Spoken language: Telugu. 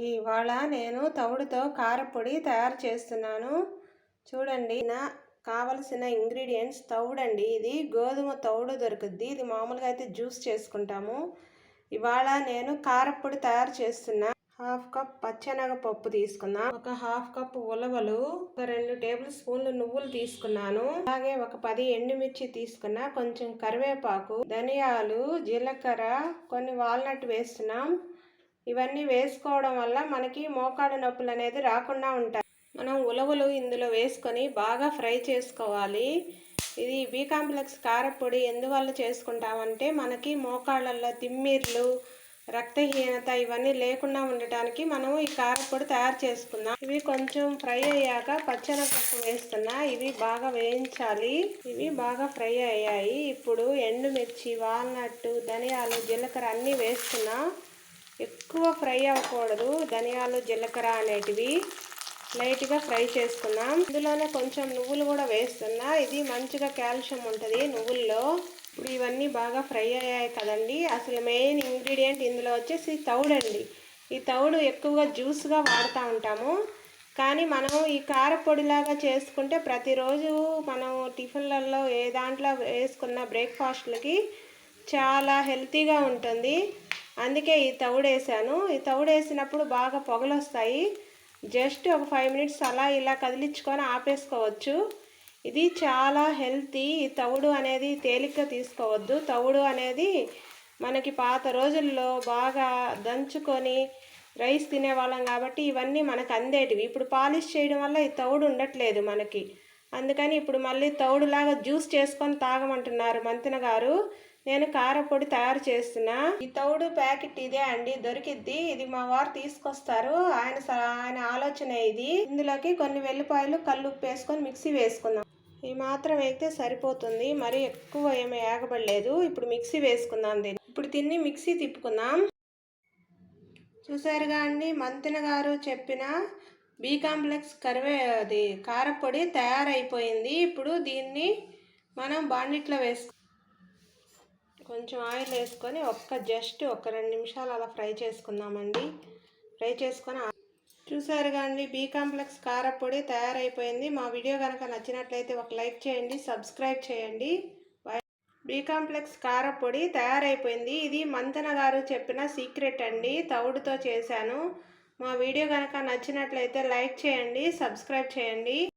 ఇవాళ నేను తవుడుతో కారపొడి తయారు చేస్తున్నాను. చూడండి నా కావలసిన ఇంగ్రీడియంట్స్ తవుడండి. ఇది గోధుమ తవుడు దొరుకుద్ది. ఇది మామూలుగా అయితే జ్యూస్ చేసుకుంటాము. ఇవాళ నేను కారపొడి తయారు చేస్తున్నా. హాఫ్ కప్ పచ్చనగపప్పు తీసుకున్నా. ఒక హాఫ్ కప్ ఉలవలు ఒక రెండు టేబుల్ స్పూన్లు నువ్వులు తీసుకున్నాను. అలాగే ఒక పది ఎండుమిర్చి తీసుకున్నా. కొంచెం కరివేపాకు ధనియాలు జీలకర్ర కొన్ని వాల్నట్ వేస్తున్నాం. ఇవన్నీ వేసుకోవడం వల్ల మనకి మోకాడు నొప్పులు అనేది రాకుండా ఉంటాయి. మనం ఉలవలు ఇందులో వేసుకొని బాగా ఫ్రై చేసుకోవాలి. ఇది బి కాంప్లెక్స్ కారపొడి ఎందువల్ల చేసుకుంటామంటే మనకి మోకాళ్ళల్లో తిమ్మిర్లు రక్తహీనత ఇవన్నీ లేకుండా ఉండటానికి మనం ఈ కారపొడి తయారు చేసుకుందాం. ఇవి కొంచెం ఫ్రై అయ్యాక పచ్చనపప్పు వేస్తున్నా. ఇవి బాగా వేయించాలి. ఇవి బాగా ఫ్రై అయ్యాయి. ఇప్పుడు ఎండుమిర్చి వాల్నట్ ధనియాలు జీలకర్ర అన్నీ వేస్తున్నా. ఎక్కువ ఫ్రై అవ్వకూడదు. ధనియాలు జీలకర్ర అనేటివి లైట్గా ఫ్రై చేసుకున్నాం ఇందులోనే కొంచెం నువ్వులు కూడా వేస్తున్నా. ఇది మంచిగా కాల్షియం ఉంటుంది నువ్వుల్లో. ఇప్పుడు ఇవన్నీ బాగా ఫ్రై అయ్యాయి కదండి. అసలు మెయిన్ ఇంగ్రీడియంట్ ఇందులో వచ్చేసి తౌడండి ఈ తౌడు ఎక్కువగా జ్యూస్గా వాడుతూ ఉంటాము. కానీ మనం ఈ కారపొడిలాగా చేసుకుంటే ప్రతిరోజు మనం టిఫిన్లలో ఏ దాంట్లో వేసుకున్న బ్రేక్ఫాస్ట్లకి చాలా హెల్తీగా ఉంటుంది. అందుకే ఈ తవుడేసాను. ఈ తవుడేసినప్పుడు బాగా పొగలు వస్తాయి జస్ట్ ఒక ఫైవ్ మినిట్స్ అలా ఇలా కదిలించుకొని ఆపేసుకోవచ్చు. ఇది చాలా హెల్తీ. ఈ తవుడు అనేది తేలిగ్గా తీసుకోవద్దు. తవుడు అనేది మనకి పాత రోజుల్లో బాగా దంచుకొని రైస్ తినేవాళ్ళం కాబట్టి ఇవన్నీ మనకు అందేటివి. ఇప్పుడు పాలిష్ చేయడం వల్ల ఈ తవుడు ఉండట్లేదు మనకి. అందుకని ఇప్పుడు మళ్ళీ తవుడులాగా జ్యూస్ చేసుకొని తాగమంటున్నారు మంతిన గారు. నేను కారపొడి తయారు చేస్తున్నా. ఈ తౌడు ప్యాకెట్ ఇదే అండి దొరికిద్ది. ఇది మా వారు తీసుకొస్తారు. ఆయన ఆయన ఆలోచన ఇది. ఇందులోకి కొన్ని వెల్లిపాయలు కళ్ళు ఉప్పు వేసుకొని మిక్సీ వేసుకుందాం. ఈ మాత్రం వేస్తే సరిపోతుంది. మరి ఎక్కువ ఏమీ ఏగబడలేదు ఇప్పుడు మిక్సీ వేసుకుందాం దీన్ని. ఇప్పుడు తిని మిక్సీ తిప్పుకుందాం. చూసారుగా అండి మంతిన గారు చెప్పిన బీ కాంప్లెక్స్ కరివే అది కారపొడి తయారైపోయింది. ఇప్పుడు దీన్ని మనం బాండిట్లో వేసుకు కొంచెం ఆయిల్ వేసుకొని ఒక్క జస్ట్ ఒక రెండు నిమిషాలు అలా ఫ్రై చేసుకుందామండి. ఫ్రై చేసుకొని చూసారు కానీ బీ కాంప్లెక్స్ కారపొడి తయారైపోయింది. మా వీడియో కనుక నచ్చినట్లయితే ఒక లైక్ చేయండి సబ్స్క్రైబ్ చేయండి. బీ కాంప్లెక్స్ కారపొడి తయారైపోయింది. ఇది మంతన గారు చెప్పిన సీక్రెట్ అండి తవుడుతో చేశాను. మా వీడియో కనుక నచ్చినట్లయితే లైక్ చేయండి సబ్స్క్రైబ్ చేయండి.